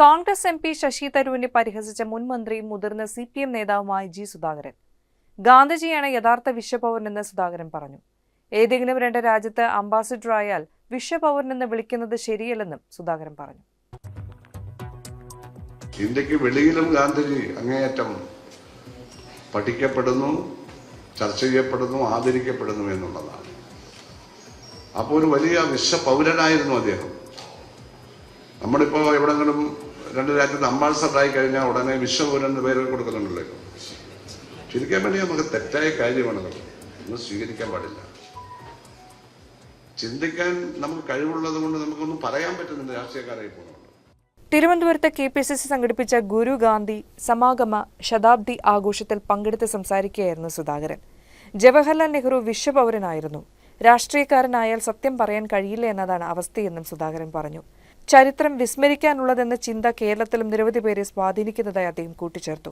Congress M P Sasi തരൂരിനെ പരിഹസിച്ച മുൻ മന്ത്രിയും മുതിർന്ന സി പി എം നേതാവുമായ ജി സുധാകരൻ. ഗാന്ധിജിയാണ് യഥാർത്ഥ വിശ്വപൗരനെന്ന് സുധാകരൻ പറഞ്ഞു. ഏതെങ്കിലും രണ്ട് രാജ്യത്ത് അംബാസിഡറായാൽ വിശ്വപൗരനെന്ന് വിളിക്കുന്നത് ശരിയല്ലെന്നും സുധാകരൻ പറഞ്ഞു. ഇന്ത്യയ്ക്ക് വെളിയിലും ഗാന്ധിജി അങ്ങേയറ്റം പഠിക്കപ്പെടുന്നു ചർച്ച ചെയ്യപ്പെടുന്നു ആദരിക്കപ്പെടുന്നു എന്നുള്ളതാണ്. അപ്പോൾ ഒരു വലിയ വിശ്വപൗരനായിരുന്നു അദ്ദേഹം. നമ്മളിപ്പോ എവിടെങ്കിലും രണ്ട് രാജ്യത്ത് അംബാസഡറായി കഴിഞ്ഞാൽ ഉടനെ വിശ്വപൂരൻ എന്ന പേര് കൊടുക്കുന്നുണ്ടല്ലോ. ചിരിക്കാൻ വേണ്ടി നമുക്ക് തെറ്റായ കാര്യമാണ് ഒന്നും സ്വീകരിക്കാൻ പാടില്ല. ചിന്തിക്കാൻ നമുക്ക് കഴിവുള്ളത് കൊണ്ട് നമുക്കൊന്നും പറയാൻ പറ്റുന്നില്ല രാഷ്ട്രീയക്കാരായി പോകുന്നുണ്ട് തിരുവനന്തപുരത്ത് കെ പി സി സി സംഘടിപ്പിച്ച ഗുരു ഗാന്ധി സമാഗമ ശതാബ്ദി ആഘോഷത്തിൽ പങ്കെടുത്ത് സംസാരിക്കുകയായിരുന്നു സുധാകരൻ. ജവഹർലാൽ നെഹ്റു വിശ്വപൗരനായിരുന്നു. രാഷ്ട്രീയക്കാരനായാൽ സത്യം പറയാൻ കഴിയില്ല എന്നതാണ് അവസ്ഥയെന്നും സുധാകരൻ പറഞ്ഞു. ചരിത്രം വിസ്മരിക്കാനുള്ളതെന്ന ചിന്ത കേരളത്തിലും നിരവധി പേരെ സ്വാധീനിക്കുന്നതായി അദ്ദേഹം കൂട്ടിച്ചേർത്തു.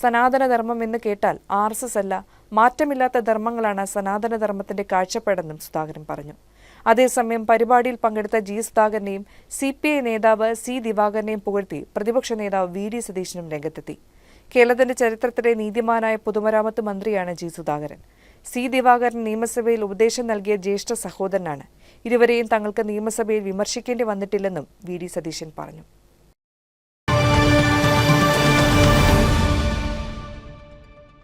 സനാതനധർമ്മം എന്ന് കേട്ടാൽ ആർ എസ് എസ് അല്ല മാറ്റമില്ലാത്ത ധർമ്മങ്ങളാണ് സനാതനധർമ്മത്തിന്റെ കാഴ്ചപ്പാടെന്നും സുധാകരൻ പറഞ്ഞു. അതേസമയം പരിപാടിയിൽ പങ്കെടുത്ത ജി സുധാകരനെയും സി പി ഐ നേതാവ് സി ദിവാകരനെയും പുകഴ്ത്തി പ്രതിപക്ഷ നേതാവ് വി ഡി സതീശനും രംഗത്തെത്തി. കേരളത്തിന്റെ ചരിത്രത്തിലെ നീതിമാനായ പൊതുമരാമത്ത് മന്ത്രിയാണ് ജി സുധാകരൻ. സി ദിവാകരൻ നിയമസഭയിൽ ഉപദേശം നൽകിയ ജ്യേഷ്ഠ സഹോദരനാണ്. ഇരുവരെയും തങ്ങൾക്ക് നിയമസഭയിൽ വിമർശിക്കേണ്ടി വന്നിട്ടില്ലെന്നും വി ഡി സതീശൻ പറഞ്ഞു.